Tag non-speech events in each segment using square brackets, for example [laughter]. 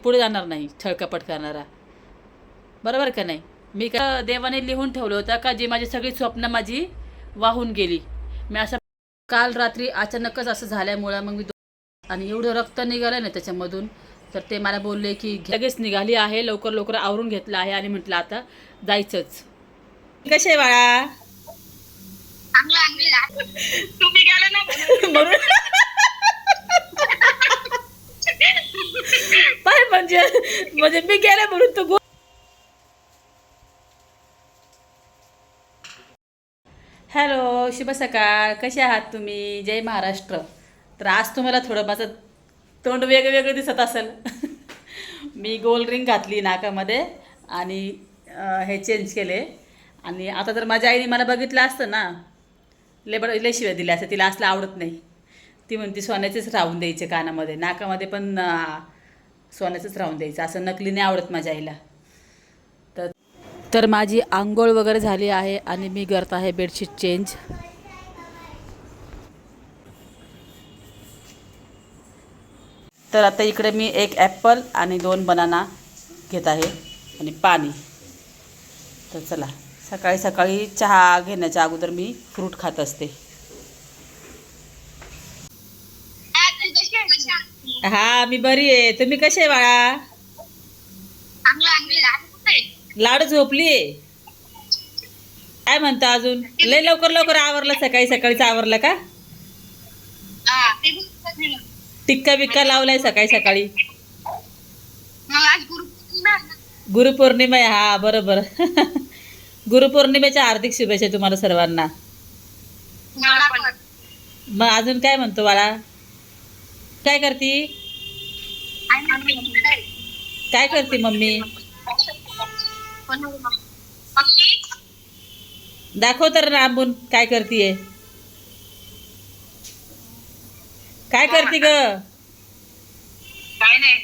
पुढे जाणार नाही छळकपट करणारा. बरोबर का नाही? मी का देवाने लिहून ठेवलं होतं का जी माझी सगळी स्वप्न माझी वाहून गेली. मी असं काल रात्री अचानकच असं झाल्यामुळं मग मी आणि एवढं रक्त निघालं ना त्याच्यामधून तर ते मला बोलले की लगेच निघाली आहे लवकर लवकर आवरून घेतलं आहे आणि म्हटलं आता जायचंच. कसे बाळा? तुम्ही गेला ना म्हणून. म्हणून पाय म्हणजे म्हणजे मी गेले म्हणून तू गो हॅलो शुभ सकाळ. कसे आहात तुम्ही? जय महाराष्ट्र. तर आज तुम्हाला थोडं माझं तोंड वेगवेगळं दिसत असेल. मी गोल रिंग घातली नाकामध्ये आणि हे चेंज केले. आणि आता जर माझ्या आईने मला बघितलं असतं ना लेबड लय शिव्या दिल्या असं तिला असलं आवडत नाही. ती म्हणते सोन्याचेच राहून द्यायचे कानामध्ये. नाकामध्ये पण सोन्याचंच राहून द्यायचं. असं नकली नाही आवडत माझ्या आईला. तर तर माझी आंघोळ वगैरे झाली आहे आणि मी करत आहे बेडशीट चेंज. तर आता इकडे मी एक ॲपल आणि दोन बनाना घेत आहे आणि पाणी. तर चला सकाळी सकाळी चहा घेण्याच्या अगोदर मी फ्रूट खात असते. हा मी बरी आहे. तुम्ही कसे आहे बाळा? लाडू झोपली काय म्हणता अजून? लय लवकर लवकर आवरलं सकाळी सकाळीच आवरलं का? टिक्का बिक्का लावलाय सकाळी सकाळी. गुरुपौर्णिमा आहे हा बरोबर. गुरुपौर्णिमेच्या हार्दिक शुभेच्छा तुम्हाला सर्वांना. मग अजून काय म्हणतो बाळा? काय करती? काय करते मम्मी? दाखव तर लांबून काय करतीये. काय करते ग? काय नाही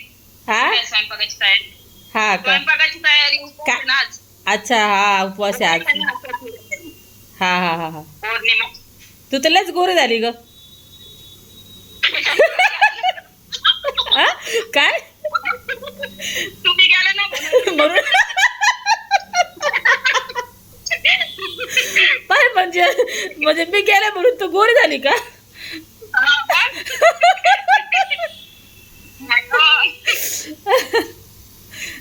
हा? स्वयंपाकाची तयारी हा का? स्वयंपाकाची तयारी का- ना आज अच्छा हा उपवास आहे आज. हा हा हा हा. पौर्णिमा. तू तर लयच गोरी झाली ग हा? काय तुम्ही गेला ना म्हणून. म्हणून पाय म्हणजे म्हणजे मी गेले झाली का?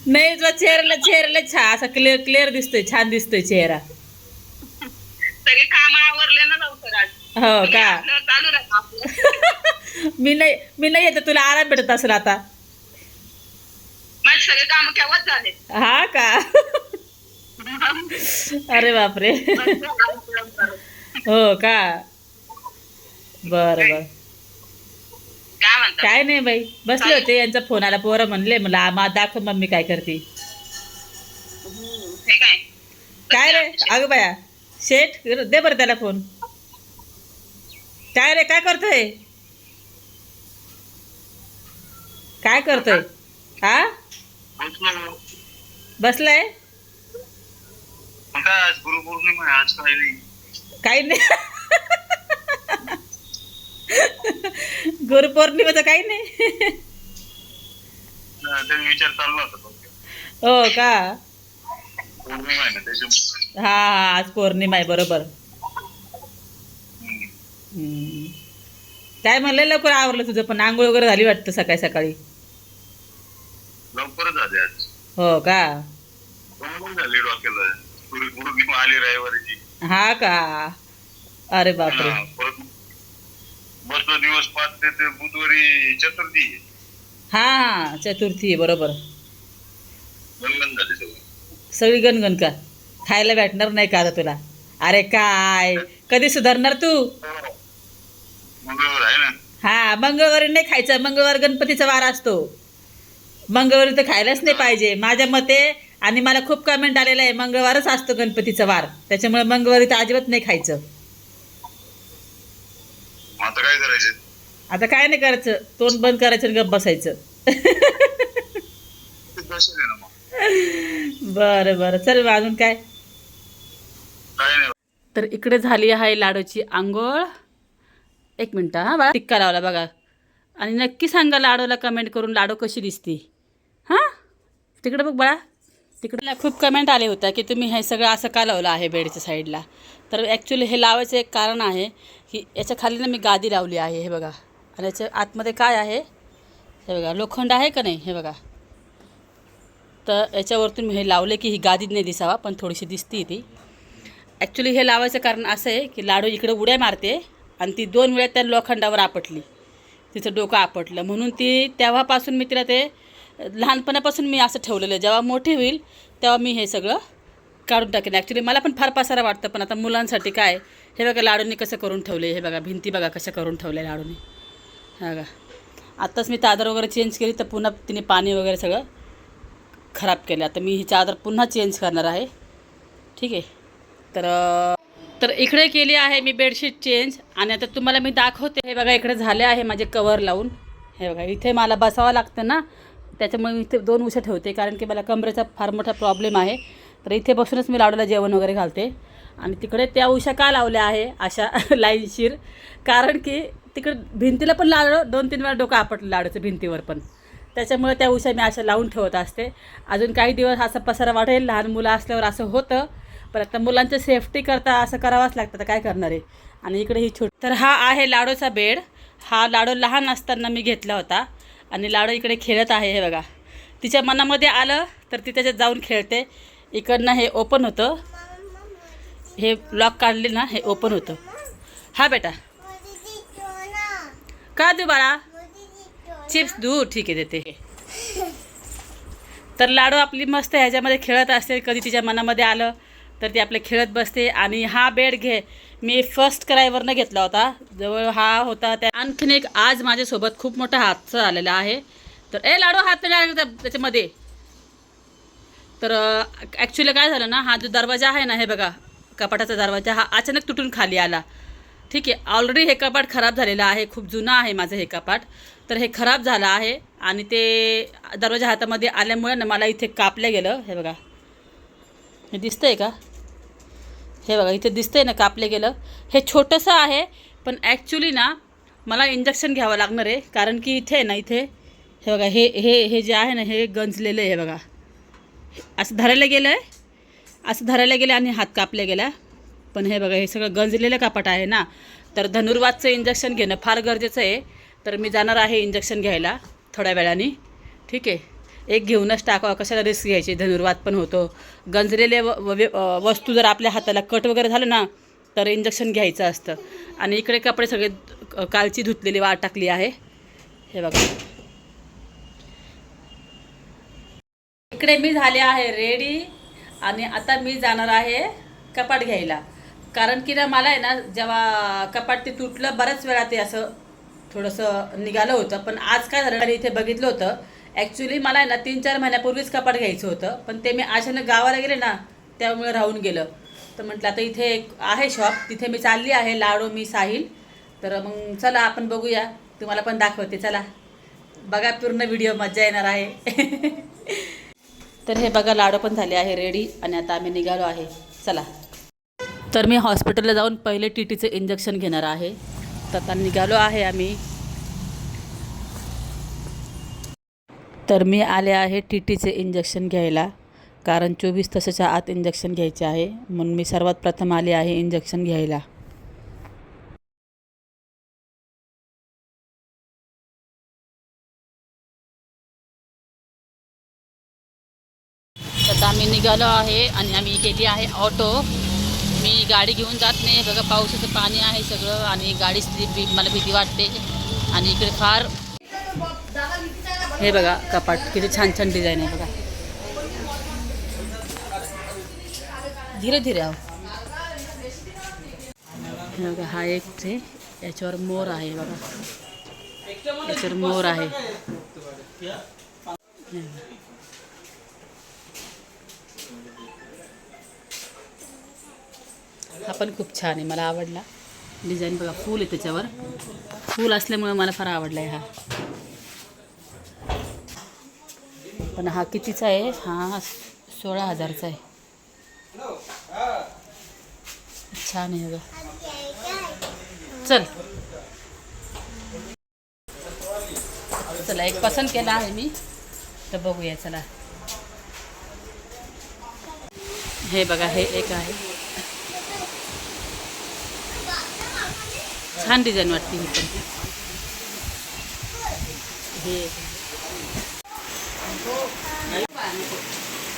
नाही तुझा चेहऱ्याला चेहऱ्याला छा असा क्लिअर क्लिअर दिसतोय छान दिसतोय चेहरा. सगळे काम आवरले ना लवकर आज. हो का? चालू राहतं. मी नाही मी नाही येत तुला आराम भेटत असेल आता. माझे सगळे काम केव्हाच झाले? हा का? [laughs] अरे बापरे. हो का? बर बर. काय म्हणता? काय नाही बाई बसले होते यांचा फोन आला पोरं म्हणले मला आम्हा दाखव मम्मी काय करते. हे काय? काय रे? अगं बाया शेठ दे बरं त्याला फोन. काय रे काय करतोय? काय करतोय? हा बसलाय? काय आज गुरुपौर्णिमा आहे आज काही नाही. काही नाही. [laughs] गुरुपौर्णिमेचं काही नाही. विचार चालला होता. हो का? पौर्णिमा आहे ना त्याच्यामुळे. हा हा आज पौर्णिमा आहे बरोबर. हम्म. हम्म. काय म्हणलं लवकर आवरलं तुझं पण आंघोळ वगैरे झाली वाटतं सकाळी सकाळी? लवकरच आले आज. हो का? बरोबर झाली डोक्याला. गुरुपौर्णिमा आली रविवारीची. हा का? अरे बापरे. हा, परत दिवस पाच ते ते बुधवारी चतुर्थी आहे. हा हा चतुर्थी आहे बरोबर. गणगण झाली सगळी? सगळी गणगण का? खायला भेटणार नाही का आता तुला? अरे काय? कधी सुधारणार तू? मंगळवार आहे ना? हा मंगळवारी नाही खायचं. मंगळवार गणपतीचा वार असतो. मंगळवारी तर खायलाच नाही पाहिजे. माझ्या मते आणि मला खूप कमेंट आलेलं आहे मंगळवारच असतो गणपतीचा वार. त्याच्यामुळे मंगळवारी तर अजिबात नाही खायचं. आता काय करायचं? आता काय नाही करायचं. तोंड बंद करायचं आणि गप्प बसायचं. ते दर्शन आहे ना मग. बरं बरं. चल मग अजून काय? काय नाही तर इकडे झाली आहे लाडूची आंघोळ. एक मिनटं हा बा टिक्का लावला बघा. आणि नक्की सांगा लाडूला कमेंट करून लाडू कशी दिसते. हां? तिकडे बघ बाळा. तिकडे खूप कमेंट आले होत्या की तुम्ही हे सगळं असं का लावलं आहे बेडच्या साईडला तर ॲक्च्युली हे लावायचं एक कारण आहे की याच्या खाली ना मी गादी लावली आहे हे बघा. आणि याच्या आतमध्ये काय आहे? हे बघा लोखंड आहे का नाही? हे बघा. तर याच्यावरतून मी हे लावले की ही गादीत नाही दिसावा पण थोडीशी दिसती ती. ॲक्च्युली हे लावायचं कारण असं आहे की लाडू इकडे उड्या मारते आणि ती दोन वेळा त्या लोखंडावर आपटली. तिचं डोकं आपटलं. म्हणून ती तेव्हापासून मी तिला ते लहानपणापासून मी असं ठेवलेलं जेव्हा मोठी होईल तेव्हा मी हे सगळं काढून टाकेन. ॲक्च्युली मला पण फार पासारा वाटतं पण आता मुलांसाठी काय हे बघा लाडूंनी कसं करून ठेवले हे बघा भिंती बघा कशा करून ठेवले लाडूंनी. हे बघा. आत्ताच मी चादर वगैरे चेंज केली तर पुन्हा तिने पाणी वगैरे सगळं खराब केलं. आता मी ही चादर पुन्हा चेंज करणार आहे. ठीक आहे? तर तर इकडे केली आहे मी बेडशीट चेंज आणि आता तुम्हाला मी दाखवते हे बघा इकडे झाले आहे माझे कवर लावून. हे बघा इथे मला बसावं लागतं ना त्याच्यामुळे मी इथे दोन उशा ठेवते कारण की मला कमरेचा फार मोठा प्रॉब्लेम आहे. तर इथे बसूनच मी लाडूला जेवण वगैरे घालते. आणि तिकडे त्या उशा का लावल्या आहे अशा [laughs] लाईनशीर कारण की तिकडे भिंतीला पण लाडू दोन तीन वेळा डोकं आपटलं लाडूचं भिंतीवर पण. त्याच्यामुळे त्या उशा मी अशा लावून ठेवत असते. अजून काही दिवस असं पसारा वाटेल लहान मुलं असल्यावर असं होतं. पण आता मुलांच्या सेफ्टी करता असं करावंच लागतं तर काय करणार आहे? आणि इकडे ही छोटी तर हा आहे लाडूचा बेड. हा लाडू लहान असताना मी घेतला होता. आणि लाडू इकडे खेळत आहे हे बघा. तिच्या मनामध्ये आलं तर ती त्याच्यात जाऊन खेळते. इकडनं हे ओपन होतं. हे लॉक काढले ना हे ओपन होतं. हा बेटा. का देऊ बाळा? चिप्स देऊ हो, ठीक आहे देते. तर लाडू आपली मस्त ह्याच्यामध्ये खेळत असते कधी तिच्या मनामध्ये आलं तर ती आपले खेळत बसते. आणि हा बेड घे. मी फर्स्ट क्रायवरनं घेतला होता. जवळ हा होता त्या आणखीन एक आज माझ्यासोबत खूप मोठा हातचं आलेला आहे. तर ए लाडू हात त्याच्यामध्ये. तर ॲक्च्युली काय झालं ना हा जो दरवाजा आहे ना हे बघा कपाटाचा दरवाजा हा अचानक तुटून खाली आला. ठीक आहे ऑलरेडी हे कपाट खराब झालेलं आहे खूप जुनं आहे माझं हे कपाट. तर हे खराब झालं आहे आणि ते दरवाजा हातामध्ये आल्यामुळे ना मला इथे कापलं गेलं. हे बघा. हे दिसतंय का? हे बघा इथे दिसतंय ना कापलं गेलं. हे छोटंसं आहे पण ॲक्च्युली ना मला इंजेक्शन घ्यावं लागणार आहे कारण की इथे ना इथे हे बघा हे हे हे जे आहे ना हे गंजलेलं आहे हे बघा. असं धरायला गेलं आहे असं धरायला गेलं आणि हात कापल्या गेला पण हे बघा हे सगळं गंजलेलं कापट आहे ना. तर धनुर्वादचं इंजेक्शन घेणं फार गरजेचं आहे. तर मी जाणार आहे इंजेक्शन घ्यायला थोड्या वेळाने. ठीक आहे? एक घेऊनच टाकावा. कशाला रिस्क घ्यायची? धनुर्वाद पण होतो. गंजलेले व व- वस्तू जर आपल्या हाताला कट वगैरे झालं ना तर इंजेक्शन घ्यायचं असतं. आणि इकडे कपडे सगळे कालची धुतलेली वाट टाकली आहे. हे बघा. इकडे मी झाले आहे रेडी आणि आता मी जाणार आहे कपाट घ्यायला. कारण की ना मला आहे ना जेव्हा कपाट ते तुटलं बऱ्याच वेळा ते असं थोडंसं निघालं होतं. पण आज काय झालं आणि इथे बघितलं होतं. ॲक्च्युली मला आहे ना तीन चार महिन्यापूर्वीच कपाट घ्यायचं होतं. पण ते मी अचानक गावाला गेले ना त्यामुळे राहून गेलं. तर म्हटलं आता इथे एक आहे शॉप तिथे मी चालली आहे लाडू मी साहिल. तर मग चला आपण बघूया. तुम्हाला पण दाखवते. चला. बघा पूर्ण व्हिडिओ मजा येणार आहे. [laughs] तर हे बघा लाडू पण झाले आहे रेडी आणि आता आम्ही निघालो आहे. चला. तर मी हॉस्पिटलला जाऊन पहिले टी टीचं इंजेक्शन घेणार आहे. तर आता निघालो आहे आम्ही. तर मी आले आहे टी टीचे इंजेक्शन घ्यायला. कारण चोवीस तासाच्या आत इंजेक्शन घ्यायचे आहे. म्हणून मी सर्वात प्रथम आले आहे इंजेक्शन घ्यायला. निघालो आहे आणि आम्ही केली आहे ऑटो. मी गाडी घेऊन जात नाही. बघा पावसाचं पाणी आहे सगळं आणि गाडी स्लिप मला भीती वाटते. आणि इकडे फार हे बघा कपाट. किती छान छान डिझाईन आहे बघा. धीरे धीरे आहो हे बघा हा एक ते याच्यावर मोर आहे बघा. याच्यावर मोर आहे. हा पण खूप छान आहे मला आवडला. डिझाईन बघा फूल आहे त्याच्यावर. फूल असल्यामुळे मला फार आवडला आहे हा. पण हा कितीचा आहे? हा सोळा हजारचा आहे. छान आहे बघा. चल. चला एक पसंत केला आहे मी. तर बघूया चला. हे बघा हे एक आहे. छान डिझाईन वाटते ही पण हे.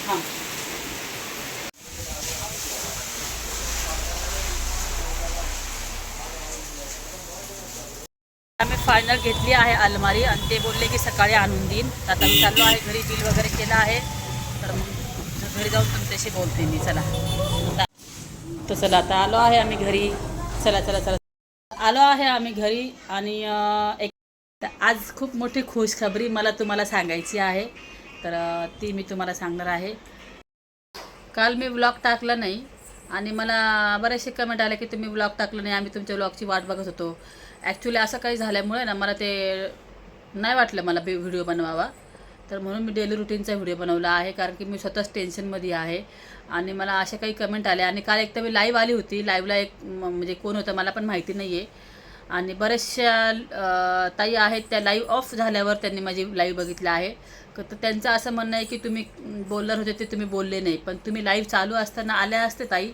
हाँ. आम्ही फायनल घेतली आहे अलमारी। आणि ते बोलले की सकाळी देईन। आता मी चाललो आहे, घरी बिल वगैरे केलं आहे. तर मग घरी जाऊन तुमच्याशी बोलते मी. चला. तर चला, आता आलो आहे आम्ही घरी. चला चला चला. आलो आहे आम्ही घरी आणि एक आज खूप मोठी खुशखबरी मला तुम्हाला सांगायची आहे. तर ती मी तुम्हाला सांगणार आहे. काल मी ब्लॉग टाकला नाही आणि मला बरेचसे कमेंट आले की तुम्ही ब्लॉग टाकलं नाही आम्ही तुमच्या ब्लॉगची वाट बघत होतो. ॲक्च्युली असं काही झाल्यामुळे ना मला ते नाही वाटलं मला व्हिडिओ बनवावा. तर म्हणून मी डेली रुटीनचा व्हिडिओ बनवला आहे कारण की मी स्वतःच टेन्शनमध्ये आहे. आणि मला असे काही कमेंट आले आणि काल एक तर मी लाईव्ह आली होती. लाईव्हला एक म- म्हणजे कोण होतं मला पण माहिती नाही आहे आणि बऱ्याचशा ताई आहेत त्या लाईव्ह ऑफ झाल्यावर त्यांनी माझी लाईव्ह बघितलं आहे. तर त्यांचं असं म्हणणं आहे की तुम्ही बोलणार होते ते तुम्ही बोलले नाही. पण तुम्ही लाईव्ह चालू असताना आल्या असते ताई.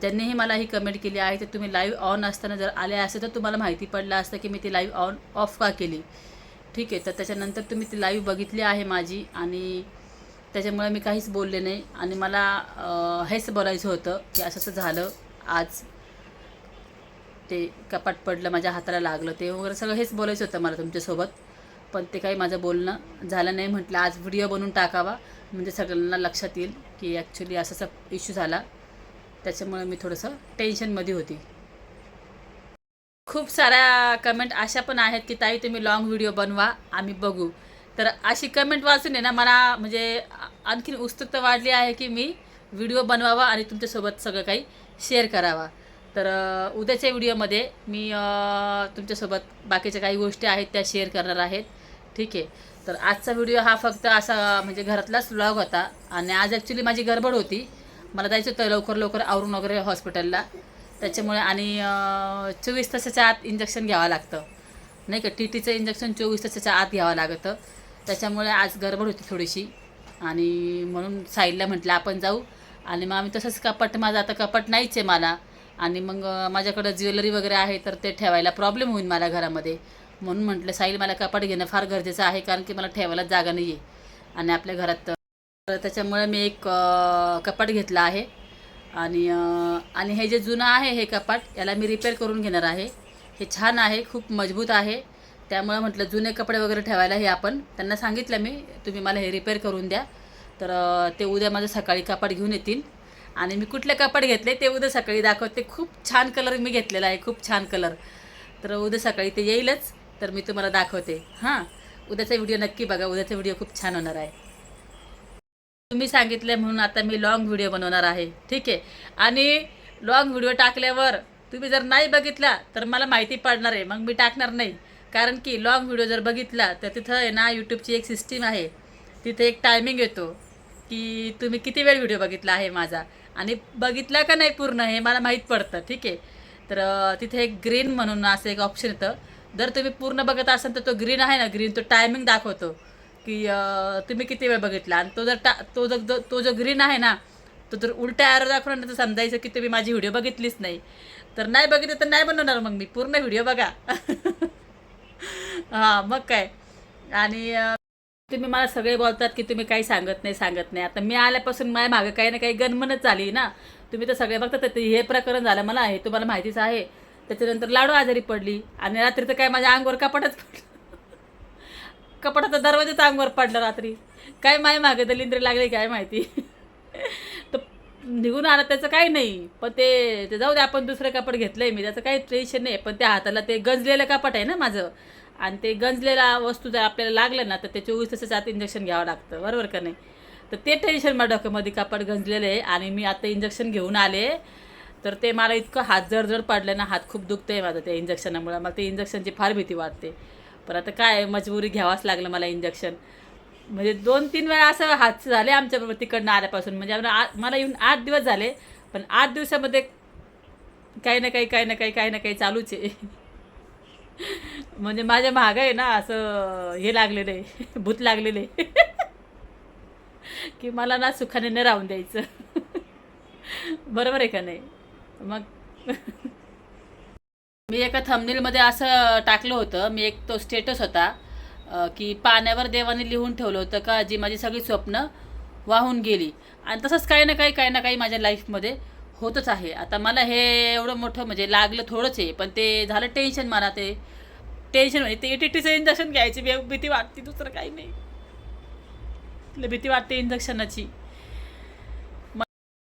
ज्यांनीही मला ही कमेंट केली आहे तर तुम्ही लाईव्ह ऑन असताना जर आले असते तर तुम्हाला माहिती पडलं असतं की मी ती लाईव्ह ऑन ऑफ का केली. ठीक आहे तर त्याच्यानंतर तुम्ही ती लाईव्ह बघितली आहे माझी आणि त्याच्यामुळे मी काहीच बोलले नाही. आणि मला हेच बोलायचं होतं की असं असं झालं आज ते कपाट पडलं माझ्या हाताला लागलं ते वगैरे सगळं हेच बोलायचं होतं मला तुमच्यासोबत. पण ते काही माझं बोलणं झालं नाही म्हटलं. आज व्हिडिओ बनवून टाकावा. म्हणजे सगळ्यांना लक्षात येईल की ॲक्च्युली असाचा इश्यू झाला. त्याच्यामुळे मी थोडंसं टेन्शनमध्ये होती. खूप साऱ्या कमेंट अशा पण आहेत की ताई तुम्ही लॉंग व्हिडिओ बनवा आम्ही बघू. तर अशी कमेंट वाचून आहे ना मला म्हणजे आणखीन उत्सुकता वाढली आहे की मी व्हिडिओ बनवावा आणि तुमच्यासोबत सगळं काही शेअर करावा. तर उद्याच्या व्हिडिओमध्ये मी तुमच्यासोबत बाकीच्या काही गोष्टी आहेत त्या शेअर करणार आहेत. ठीक आहे? तर आजचा व्हिडिओ हा फक्त असा म्हणजे घरातलाच व्लॉग होता आणि आज ॲक्च्युली माझी गडबड होती. मला जायचं होतं लवकर लवकर आवरून वगैरे हॉस्पिटलला त्याच्यामुळे आणि चोवीस तासाच्या आत इंजेक्शन घ्यावं लागतं. नाही का? टी टीचं इंजेक्शन चोवीस तासाच्या आत घ्यावं लागतं. त्याच्यामुळे आज गडबड होती थोडीशी. आणि म्हणून साईडला म्हटलं आपण जाऊ. आणि मग आम्ही तसंच कपाट माझं आता कपाट नाहीच आहे मला. आणि मग माझ्याकडं ज्वेलरी वगैरे आहे तर ते ठेवायला प्रॉब्लेम होईल मला घरामध्ये. म्हणून म्हटलं साईल मला कपाट घेणं फार गरजेचं आहे कारण की मला ठेवायला जागा नाही आहे आणि आपल्या घरात तर त्याच्यामुळे मी एक कपाट घेतला आहे. आणि आणि हे जे जुनं आहे हे कपाट याला मी रिपेअर करून घेणार आहे. हे छान आहे खूप मजबूत आहे. त्यामुळे म्हटलं जुने कपडे वगैरे ठेवायला हे आपण त्यांना सांगितलं मी तुम्ही मला हे रिपेअर करून द्या. तर ते उद्या माझं सकाळी कपाट घेऊन येतील. आणि मी कुठले कपाट घेतले ते उद्या सकाळी दाखवते. खूप छान कलर मी घेतलेला आहे खूप छान कलर तर उद्या सकाळी ते येईलच तर मी तुम्हाला दाखवते. हां उद्याचा व्हिडिओ नक्की बघा. उद्याचा व्हिडिओ खूप छान होणार आहे. तुम्ही सांगितले म्हणून आता मी लॉंग व्हिडिओ बनवणार आहे. ठीक आहे? आणि लॉंग व्हिडिओ टाकल्यावर तुम्ही जर नाही बघितला तर मला माहिती पडणार आहे. मग मी टाकणार नाही. कारण की लॉंग व्हिडिओ जर बघितला तर तिथं आहे ना यूट्यूबची एक सिस्टीम आहे. तिथे एक टायमिंग येतो की तुम्ही किती वेळ व्हिडिओ बघितला आहे माझा. आणि बघितला का नाही पूर्ण हे मला माहीत पडतं. ठीक आहे? तर तिथे एक ग्रीन म्हणून असं एक ऑप्शन येतं. जर तुम्ही पूर्ण बघत असाल तर तो ग्रीन आहे ना. ग्रीन तो टायमिंग दाखवतो. की तुम्ही किती वेळ बघितला? आणि तो जर टा तो जर जो- तो जो ग्रीन आहे ना तो जर उलट्या ॲरो दाखवला तर समजायचं की तुम्ही माझी व्हिडिओ बघितलीच नाही. तर नाही बघितली तर नाही बनवणार मग मी. पूर्ण व्हिडिओ बघा. [laughs] हां मग काय? आणि तुम्ही मला सगळे बोलतात की तुम्ही काही सांगत नाही सांगत नाही. आता मी आल्यापासून माझ्या मागं काही ना काही गणमनच झाली ना. तुम्ही तर सगळे बघतात ते हे प्रकरण झालं मला. हे तुम्हाला माहितीच आहे. त्याच्यानंतर लाडू आजारी पडली. आणि रात्री तर काय माझ्या अंगावर कपाटच पडलं. कपाटाचा दरवाजाचा अंगवर पडला रात्री. काय माय मागे दलिंद्री लागली काय माहिती? [laughs] तर निघून आलं त्याचं काही नाही. पण ते ते जाऊ दे आपण दुसरं कपाट घेतलंय मी. त्याचं काही टेन्शन नाही. पण त्या हाताला ते गंजलेलं कपाट आहे ना माझं. आणि ते गंजलेला वस्तू जर आपल्याला लागलं ना तर ते चोवीस तासाच्या आत इंजेक्शन घ्यावं लागतं. बरोबर का नाही? तर ते टेन्शन माझ्या डोक्यामध्ये कपाट गंजलेलं आहे. आणि मी आता इंजेक्शन घेऊन आले. तर ते मला इतकं हात जड जड पडलं ना हात खूप दुखतं आहे माझं त्या इंजेक्शनामुळं मला ते इंजेक्शनची फार भीती वाटते. पण आता काय मजबुरी घ्यावाच लागलं मला इंजेक्शन म्हणजे दोन तीन वेळा असं हात झाले आमच्याबरोबर तिकडनं आल्यापासून. म्हणजे आ- मला येऊन आठ दिवस झाले पण आठ दिवसामध्ये काही ना काही काही ना काही काही ना काही चालूच आहे. [laughs] म्हणजे माझ्या महाग आहे ना असं हे लागलेलं आहे [laughs] भूत लागलेलं आहे. [laughs] की मला ना सुखाने न राहून द्यायचं. बरोबर आहे का नाही? मग मी एका थंबनेलमध्ये असं टाकलं होतं. मी एक तो स्टेटस होता की पाण्यावर देवाने लिहून ठेवलं होतं का जी माझी सगळी स्वप्न वाहून गेली. आणि तसंच काही ना काही काही ना काही माझ्या लाईफमध्ये होतच आहे. आता मला हे एवढं मोठं म्हणजे लागलं थोडंच आहे पण ते झालं टेन्शन मला. ते टेन्शन म्हणजे ते टी टीचं इंजेक्शन घ्यायची भीती वाटते दुसरं काही नाही. भीती वाटते इंजेक्शनाची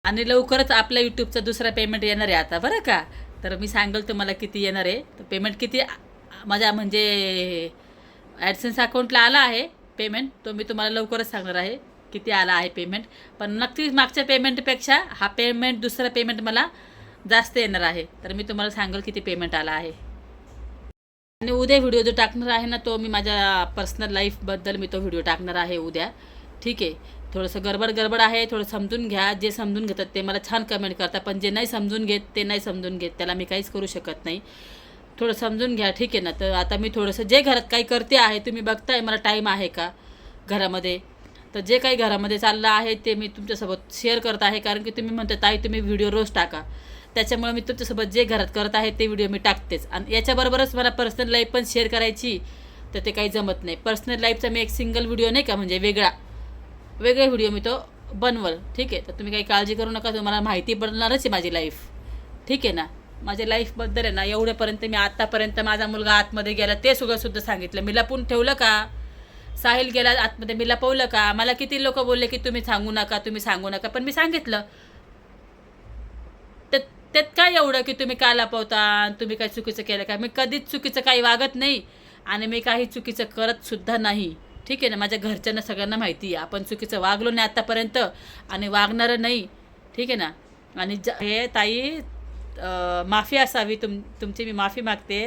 आणि लवकरच आपल्या यूट्यूबचं दुसरा पेमेंट येणार आहे आता बरं का? तर मी सांगेल तुम्हाला किती येणार आहे. तर पेमेंट किती माझ्या म्हणजे ॲडसेन्स अकाउंटला आला आहे पेमेंट तो मी तुम्हाला लवकरच सांगणार आहे किती आला आहे पेमेंट पण नक्कीच मागच्या पेमेंटपेक्षा हा पेमेंट दुसरा पेमेंट मला जास्त येणार आहे. तर मी तुम्हाला सांगेल किती पेमेंट आला आहे. आणि उद्या व्हिडिओ जो टाकणार आहे ना तो मी माझ्या पर्सनल लाईफबद्दल मी तो व्हिडिओ टाकणार आहे उद्या. ठीक आहे. थोडंसं गडबड गडबड आहे थोडं समजून घ्या जे समजून घेतात ते मला छान कमेंट करतात पण जे नाही समजून घेत ते नाही समजून घेत त्याला मी काहीच करू शकत नाही. थोडं समजून घ्या ठीक आहे ना? तर आता मी थोडंसं जे घरात काही करते आहे तुम्ही बघताय मला टाईम आहे का घरामध्ये? तर जे काही घरामध्ये चाललं आहे ते मी तुमच्यासोबत शेअर करत आहे कारण की तुम्ही म्हणता ताई तुम्ही व्हिडिओ रोज टाका. त्याच्यामुळे मी तुमच्यासोबत जे घरात करत आहे ते व्हिडिओ मी टाकतेच. आणि याच्याबरोबरच मला पर्सनल लाईफ पण शेअर करायची तर ते काही जमत नाही. पर्सनल लाईफचा मी एक सिंगल व्हिडिओ नाही का म्हणजे वेगळा वेगळे व्हिडिओ मी तो बनवल. ठीक आहे? तर तुम्ही काही काळजी करू नका. तुम्हाला माहिती पडणारच आहे माझी लाईफ ठीक आहे ना? माझ्या लाईफबद्दल आहे ना एवढ्यापर्यंत मी आत्तापर्यंत माझा मुलगा आतमध्ये गेला ते सुद्धा सुद्धा सांगितलं. मी लपून ठेवलं का? साहिल गेला आतमध्ये मी लपवलं का? मला किती लोक बोलले की तुम्ही सांगू नका तुम्ही सांगू नका पण मी सांगितलं. त्यात त्यात काय एवढं की तुम्ही का लपवता? तुम्ही काय चुकीचं केलं का? मी कधीच चुकीचं काही वागत नाही. आणि मी काही चुकीचं करत सुद्धा नाही. ठीक आहे ना माझ्या घरच्यांना सगळ्यांना माहिती आहे. आपण चुकीचं वागलो नाही आत्तापर्यंत आणि वागणारं नाही. ठीक आहे ना? आणि ज हे ताई माफी असावी तुम तुमची मी माफी मागते.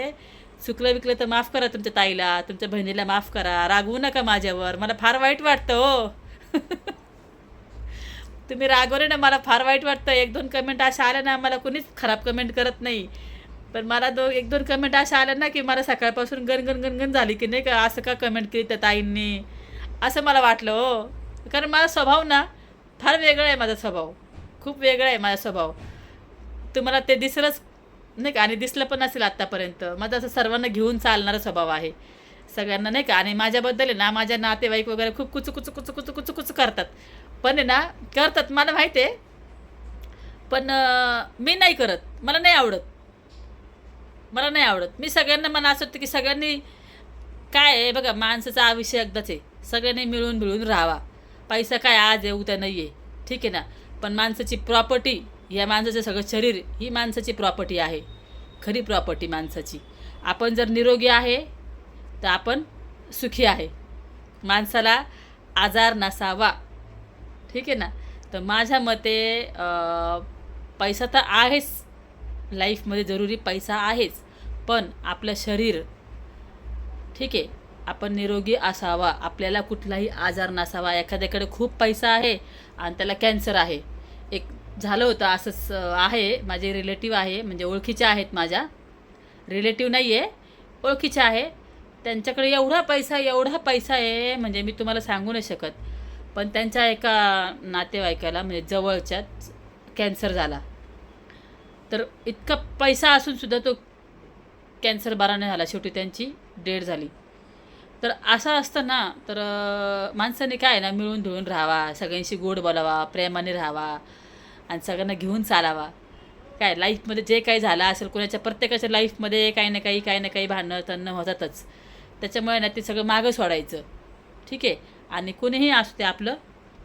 चुकलं विकलं तर माफ करा तुमच्या ताईला तुमच्या बहिणीला माफ करा. रागवू नका माझ्यावर. मला फार वाईट वाटतं हो. [laughs] तुम्ही रागवले ना मला फार वाईट वाटतं. एक दोन कमेंट अशा आल्या ना मला कोणीच खराब कमेंट करत नाही. पण मला दो एक दोन कमेंट अशा आल्या ना की मला सकाळपासून गणगण गणगण झाली की नाही का? असं का कमेंट केली त्या ताईंनी? असं मला वाटलं हो. कारण माझा स्वभाव ना फार वेगळा आहे माझा स्वभाव. खूप वेगळा आहे माझा स्वभाव. तुम्हाला ते दिसलंच नाही का? आणि दिसलं पण असेल आत्तापर्यंत. माझा असं सर्वांना घेऊन चालणारा स्वभाव आहे. सगळ्यांना नाही का? आणि माझ्याबद्दल आहे ना माझ्या नातेवाईक वगैरे खूप कुचू कुचू कुचू कुचू कुचू कुचू करतात. पण आहे ना करतात मला माहिती आहे. पण मी नाही करत. मला नाही आवडत. मला नाही आवडत. मी सगळ्यांना मला असं वाटतं की सगळ्यांनी काय आहे बघा माणसाचा आयुष्य एकदाच आहे. सगळ्यांनी मिळून मिळून राहावा. पैसा काय आज आहे उद्या नाही आहे ठीक आहे ना? पण माणसाची प्रॉपर्टी या माणसाचं सगळं शरीर ही माणसाची प्रॉपर्टी आहे. खरी प्रॉपर्टी माणसाची. आपण जर निरोगी आहे तर आपण सुखी आहे. माणसाला आजार नसावा. ठीक आहे ना? तर माझ्या मते पैसा तर आहेच. लाईफमध्ये जरुरी पैसा आहेच पण आपलं शरीर ठीक आहे आपण निरोगी असावा आपल्याला कुठलाही आजार नसावा एखाद्याकडे खूप पैसा आहे आणि त्याला कॅन्सर आहे. एक झालं होतं असंच आहे माझे रिलेटिव्ह आहे म्हणजे ओळखीचे आहेत माझ्या. रिलेटिव्ह नाही आहे ओळखीचे आहे. त्यांच्याकडे एवढा पैसा एवढा पैसा आहे म्हणजे मी तुम्हाला सांगू नाही शकत. पण त्यांच्या एका नातेवाईकाला म्हणजे जवळच्याच कॅन्सर झाला. तर इतका पैसा असूनसुद्धा तो कॅन्सर बरा नाही झाला. शेवटी त्यांची डेड झाली. तर असं असतं ना तर माणसाने काय आहे ना मिळून धुळून राहावा सगळ्यांशी गोड बोलावा प्रेमाने राहावा आणि सगळ्यांना घेऊन चालावा. काय लाईफमध्ये जे काही झालं असेल कोणाच्या प्रत्येकाच्या लाईफमध्ये काही ना काही काही ना काही भांडणं तणं होतातच. त्याच्यामुळे ना ते सगळं मागं सोडायचं. ठीक आहे? आणि कोणीही असू ते आपलं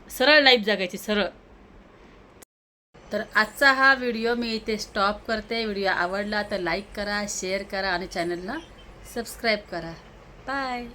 सरळ लाईफ जगायची सरळ. तर आजचा हा व्हिडिओ मी इथे स्टॉप करते. व्हिडिओ आवडला तर लाईक करा शेअर करा आणि चॅनलला सबस्क्राईब करा. बाय